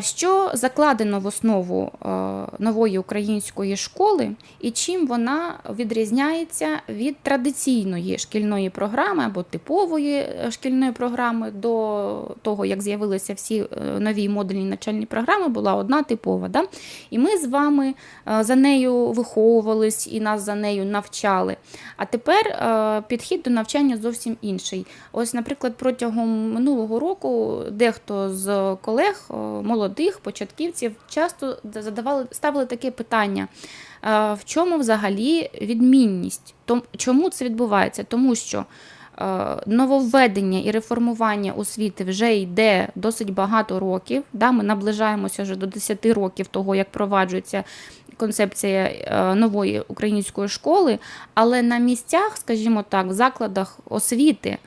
Що закладено в основу е, нової української школи, і чим вона відрізняється від традиційної шкільної програми або типової е, шкільної програми до того, як з'явилися всі е, нові модульні навчальні програми, була одна типова. Да? І ми з вами за нею виховувались і нас за нею навчали. А тепер підхід до навчання зовсім інший. Ось, наприклад, протягом минулого року дехто з колег, молодих початківців, часто задавали ставили таке питання: в чому взагалі відмінність? Чому це відбувається? Тому що е, нововведення і реформування освіти вже йде досить багато років. Да? Ми наближаємося вже до 10 років того, як впроваджується концепція е, нової української школи, але на місцях, скажімо так, в закладах освіти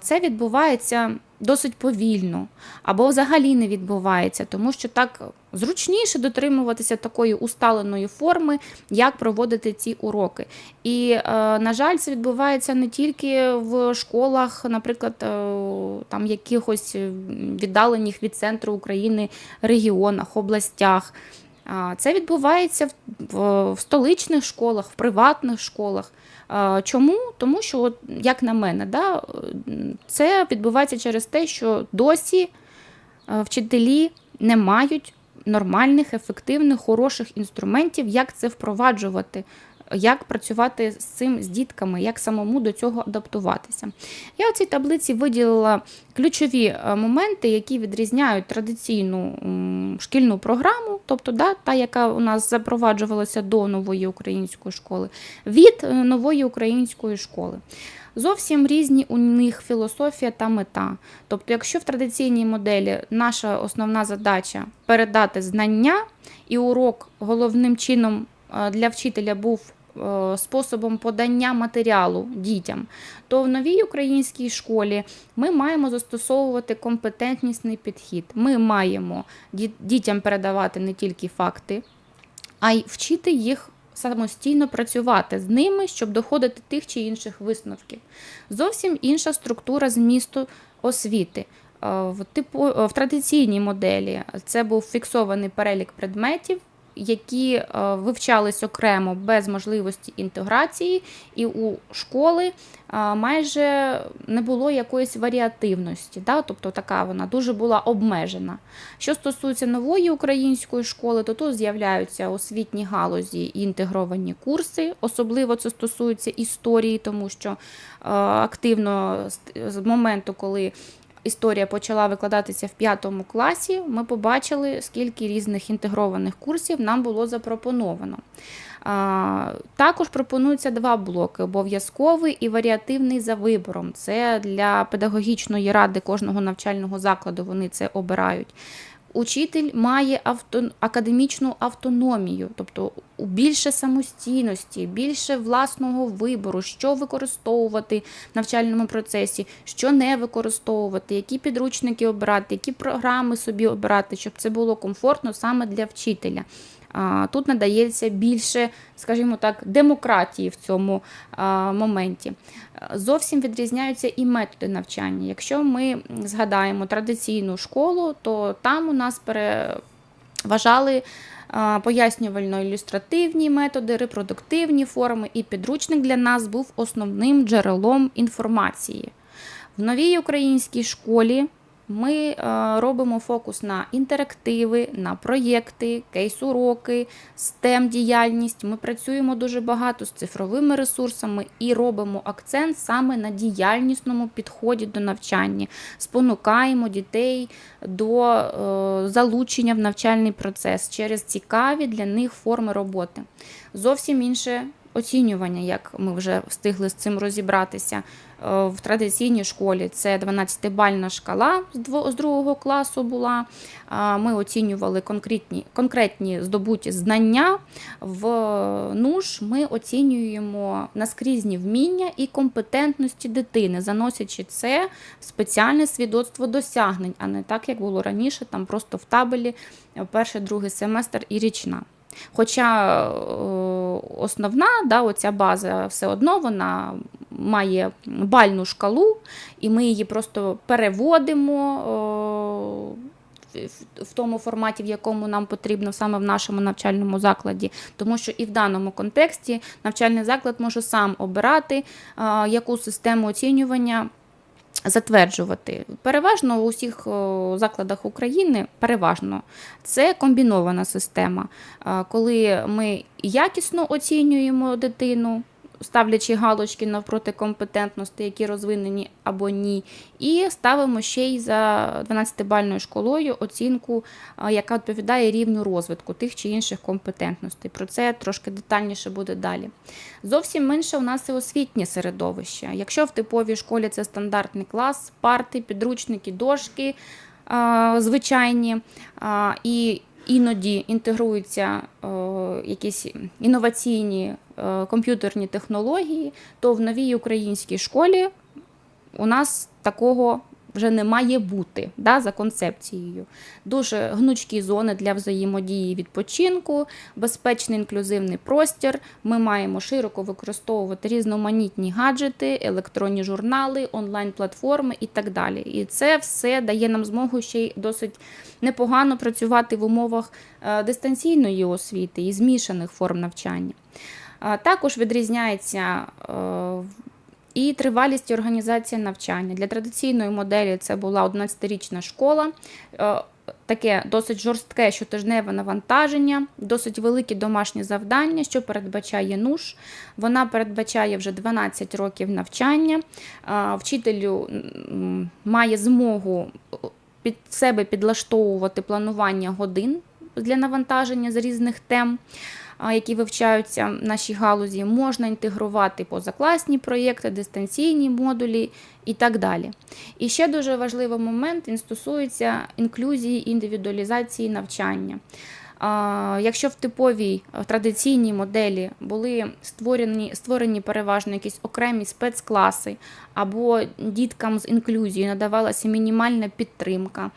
це відбувається досить повільно або взагалі не відбувається, тому що так зручніше дотримуватися такої усталеної форми, як проводити ці уроки. І, е, на жаль, це відбувається не тільки в школах, наприклад, е, там якихось віддалених від центру України регіонах, областях. Це відбувається в, столичних школах, в приватних школах. Чому? Тому що, як на мене, да, це відбувається через те, що досі е, вчителі не мають нормальних, ефективних, хороших інструментів, як це впроваджувати, як працювати з цим з дітками, як самому до цього адаптуватися. Я у цій таблиці виділила ключові е, моменти, які відрізняють традиційну шкільну програму, тобто да, та, яка у нас запроваджувалася до нової української школи, від е, нової української школи. Зовсім різні у них філософія та мета. Тобто, якщо в традиційній моделі наша основна задача передати знання, і урок головним чином е, для вчителя був способом подання матеріалу дітям, то в новій українській школі ми маємо застосовувати компетентнісний підхід. Ми маємо дітям передавати не тільки факти, а й вчити їх самостійно працювати з ними, щоб доходити тих чи інших висновків. Зовсім інша структура змісту освіти. Е, В, типу, е, в традиційній моделі це був фіксований перелік предметів, які е, вивчались окремо без можливості інтеграції, і у школи е, майже не було якоїсь варіативності, да? тобто така вона дуже була обмежена. Що стосується нової української школи, то тут з'являються освітні галузі і інтегровані курси. Особливо це стосується історії, тому що е, активно з- з моменту, коли історія почала викладатися в п'ятому класі, ми побачили, скільки різних інтегрованих курсів нам було запропоновано. Також пропонуються два блоки: обов'язковий і варіативний за вибором. Це для педагогічної ради кожного навчального закладу. Вони це обирають. Учитель має авто, академічну автономію, тобто більше самостійності, більше власного вибору, що використовувати в навчальному процесі, що не використовувати, які підручники обрати, які програми собі обрати, щоб це було комфортно саме для вчителя. Тут надається більше, скажімо так, демократії в цьому моменті. Зовсім відрізняються і методи навчання. Якщо ми згадаємо традиційну школу, то там у нас переважали пояснювально-ілюстративні методи, репродуктивні форми, і підручник для нас був основним джерелом інформації. В новій українській школі ми е, робимо фокус на інтерактиви, на проєкти, кейс-уроки, STEM діяльність. Ми працюємо дуже багато з цифровими ресурсами і робимо акцент саме на діяльнісному підході до навчання. Спонукаємо дітей до е, залучення в навчальний процес через цікаві для них форми роботи. Зовсім інше оцінювання, як ми вже встигли з цим розібратися. Е, В традиційній школі це 12-бальна шкала з другого класу була. Ми оцінювали конкретні, конкретні здобуті знання. В НУШ ми оцінюємо наскрізні вміння і компетентності дитини, заносячи це в спеціальне свідоцтво досягнень, а не так, як було раніше, там просто в табелі е, перший, другий семестр і річна. Хоча е, основна да, оця база все одно вона має бальну шкалу, і ми її просто переводимо е, в- в тому форматі, в якому нам потрібно саме в нашому навчальному закладі, тому що і в даному контексті навчальний заклад може сам обирати, яку систему оцінювання затверджувати. Переважно у всіх закладах України, переважно, це комбінована система, коли ми якісно оцінюємо дитину, ставлячи галочки навпроти компетентності, які розвинені або ні, і ставимо ще й за 12-бальною школою оцінку, яка відповідає рівню розвитку тих чи інших компетентностей. Про це трошки детальніше буде далі. Зовсім менше у нас і освітнє середовище. Якщо в типовій школі це стандартний клас, парти, підручники, дошки звичайні, і іноді інтегруються якісь інноваційні комп'ютерні технології, то в новій українській школі у нас такого вже не має бути да, за концепцією. Дуже гнучкі зони для взаємодії і відпочинку, безпечний інклюзивний простір. Ми маємо широко використовувати різноманітні гаджети, електронні журнали, онлайн-платформи і так далі. І це все дає нам змогу ще й досить непогано працювати в умовах е, дистанційної освіти і змішаних форм навчання. Також відрізняється е, і тривалість і організація навчання. Для традиційної моделі це була 11-річна школа. Е, Таке досить жорстке щотижневе навантаження, досить великі домашні завдання, що передбачає НУШ. Вона передбачає вже 12 років навчання. А, Вчителю має змогу під себе підлаштовувати планування годин для навантаження з різних тем які вивчаються в нашій галузі, можна інтегрувати позакласні проєкти, дистанційні модулі і так далі. І ще дуже важливий момент він стосується інклюзії індивідуалізації навчання. Якщо в типовій в традиційній моделі були створені, створені переважно якісь окремі спецкласи, або діткам з інклюзією надавалася мінімальна підтримка,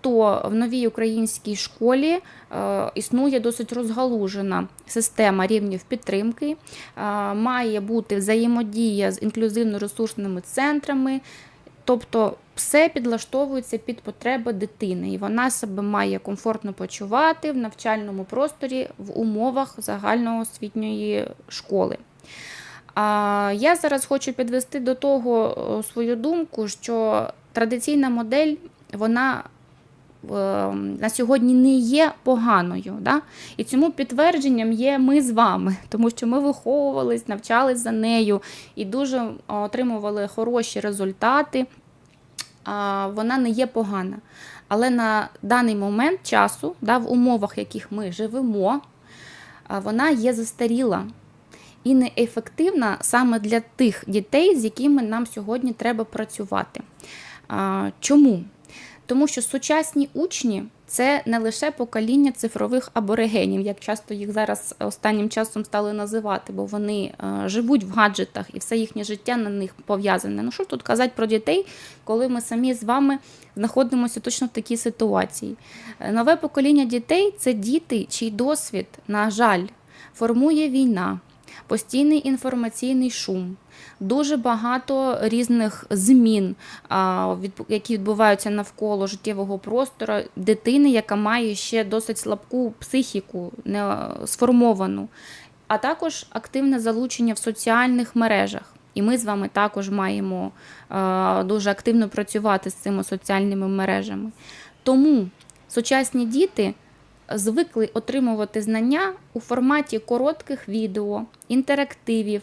то в новій українській школі е, існує досить розгалужена система рівнів підтримки, е, має бути взаємодія з інклюзивно-ресурсними центрами. Тобто все підлаштовується під потреби дитини, і вона себе має комфортно почувати в навчальному просторі в умовах загальноосвітньої школи. А я зараз хочу підвести до того е, свою думку, що традиційна модель вона на сьогодні не є поганою. Да? І цьому підтвердженням є ми з вами, тому що ми виховувались, навчались за нею і дуже отримували хороші результати. Вона не є погана. Але на даний момент часу, да, в умовах, в яких ми живемо, вона є застаріла і неефективна саме для тих дітей, з якими нам сьогодні треба працювати. Чому? Тому що сучасні учні це не лише покоління цифрових аборигенів, як часто їх зараз останнім часом стали називати, бо вони е, живуть в гаджетах і все їхнє життя на них пов'язане. Ну що тут казати про дітей, коли ми самі з вами знаходимося точно в такій ситуації? Е, Нове покоління дітей це діти, чий досвід, на жаль, формує війна, постійний інформаційний шум. Дуже багато різних змін, які відбуваються навколо життєвого простору дитини, яка має ще досить слабку психіку, не сформовану, а також активне залучення в соціальних мережах. І ми з вами також маємо дуже активно працювати з цими соціальними мережами. Тому сучасні діти звикли отримувати знання у форматі коротких відео, інтерактивів,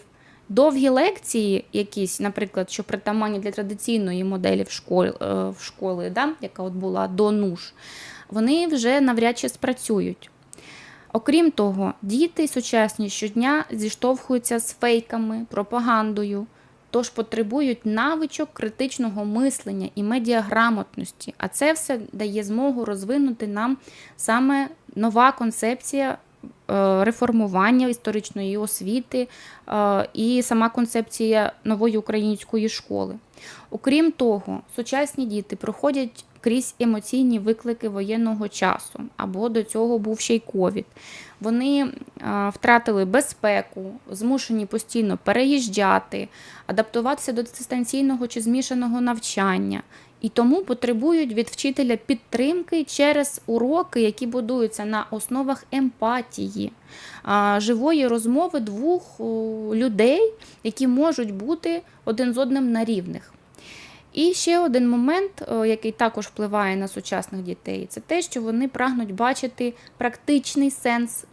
довгі лекції, якісь, наприклад, що притаманні для традиційної моделі в школі, в школи, да, яка от була до НУШ, вони вже навряд чи спрацюють. Окрім того, діти сучасні щодня зіштовхуються з фейками, пропагандою, тож потребують навичок критичного мислення і медіаграмотності. А це все дає змогу розвинути нам саме нова концепція е, реформування історичної освіти е, і сама концепція нової української школи. Окрім того, сучасні діти проходять крізь емоційні виклики воєнного часу, або до цього був ще й ковід. Вони е, втратили безпеку, змушені постійно переїжджати, адаптуватися до дистанційного чи змішаного навчання. І тому потребують від вчителя підтримки через уроки, які будуються на основах емпатії, живої розмови двох людей, які можуть бути один з одним на рівних. І ще один момент, який також впливає на сучасних дітей, це те, що вони прагнуть бачити практичний сенс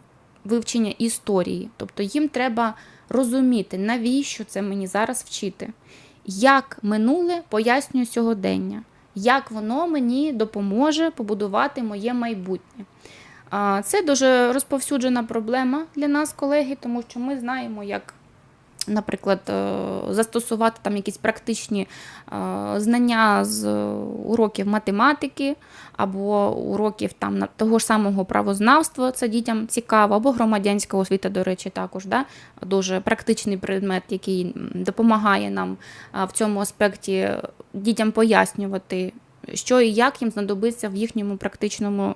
вивчення історії. Тобто їм треба розуміти, навіщо це мені зараз вчити, як минуле пояснює сьогодення, як воно мені допоможе побудувати моє майбутнє. Це дуже розповсюджена проблема для нас, колеги, тому що ми знаємо, як наприклад, е, застосувати там якісь практичні е, знання з е, уроків математики або уроків там того ж самого правознавства, це дітям цікаво, або громадянська освіта, до речі, також да? дуже практичний предмет, який допомагає нам в цьому аспекті дітям пояснювати, що і як їм знадобиться в їхньому практичному е,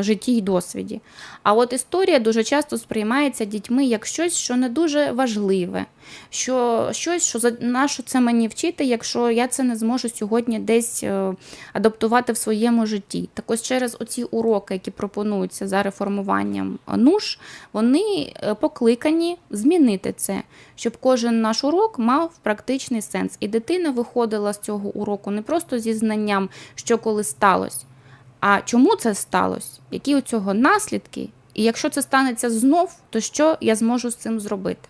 житті і досвіді. А от історія дуже часто сприймається дітьми як щось, що не дуже важливе, що щось, що за на що це мені вчити, якщо я це не зможу сьогодні десь е, адаптувати в своєму житті. Так ось через оці уроки, які пропонуються за реформуванням НУШ, вони е, покликані змінити це, щоб кожен наш урок мав практичний сенс. І дитина виходила з цього уроку не просто зі знанням, що коли сталося, а чому це сталося, які у цього наслідки, і якщо це станеться знов, то що я зможу з цим зробити.